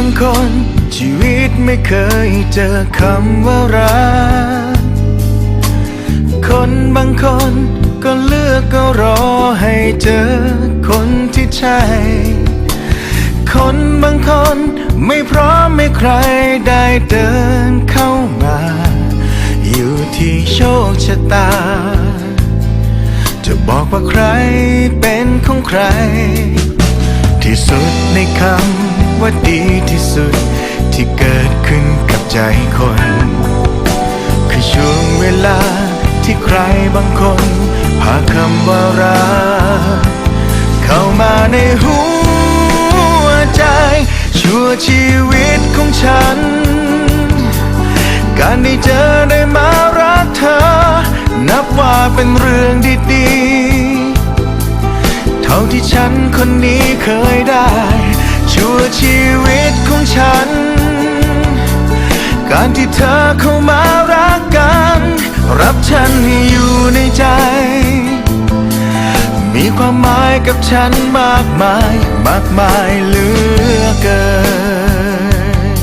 บางคน ชีวิตไม่เคยเจอคำว่ารัก คนบางคนก็เลือกก็รอให้เจอคนที่ใช่ คนบางคนไม่พร้อมไม่ใครได้เดินเข้ามา อยู่ที่โชคชะตา จะบอกว่าใครเป็นของใคร ที่สุดในคำ ว่าดีที่สุด ที่เกิดขึ้นกับใจคน คือช่วงเวลาที่ใครบางคน พาคำว่ารักเข้ามาในหัวใจ ชั่วชีวิตของฉัน การได้เจอได้มารักเธอ นับว่าเป็นเรื่องดีๆ เท่าที่ฉันคนนี้เคยได้ ชั่วชีวิตของฉัน การที่เธอเข้ามารักกัน รับฉันให้อยู่ในใจ มีความหมายกับฉันมากมาย มากมายเหลือเกิน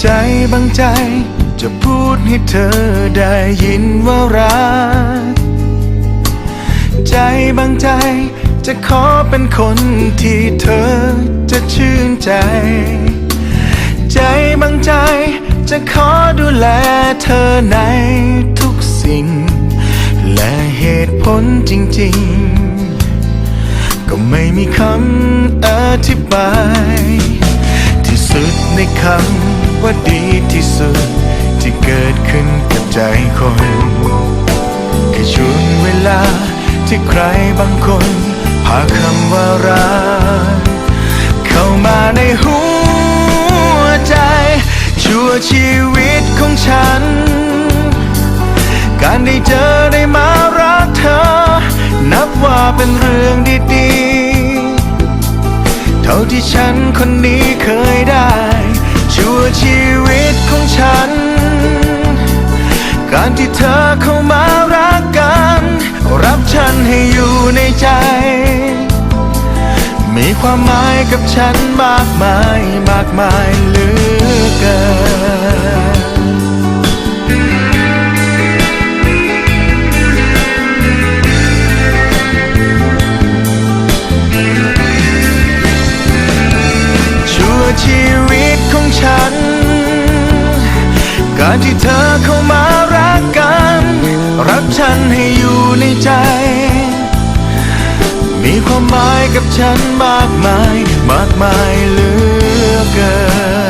ใจบางใจจะพูดให้เธอได้ยินว่ารัก ใจ จะขอเป็นคนที่เธอจะชื่นใจ ใจบางใจ จะขอดูแลเธอในทุกสิ่ง และเหตุผลจริง ๆ ก็ไม่มีคำอธิบาย ที่สุดในคำว่าดีที่สุด ที่เกิดขึ้นกับใจคน ที่ใครบางคน พาคำว่ารักเข้ามาในหัวใจ ชั่วชีวิตของฉัน การได้เจอได้มารักเธอ นับว่าเป็นเรื่องดีๆ เท่าที่ฉันคนนี้เคยได้ ชั่วชีวิตของฉัน การที่เธอ ความหมายกับฉันมากมายมากมายเหลือเกินชั่วชีวิตของฉัน การที่เธอเข้ามา ความหมายกับฉันมากมาย มากมายเหลือเกิน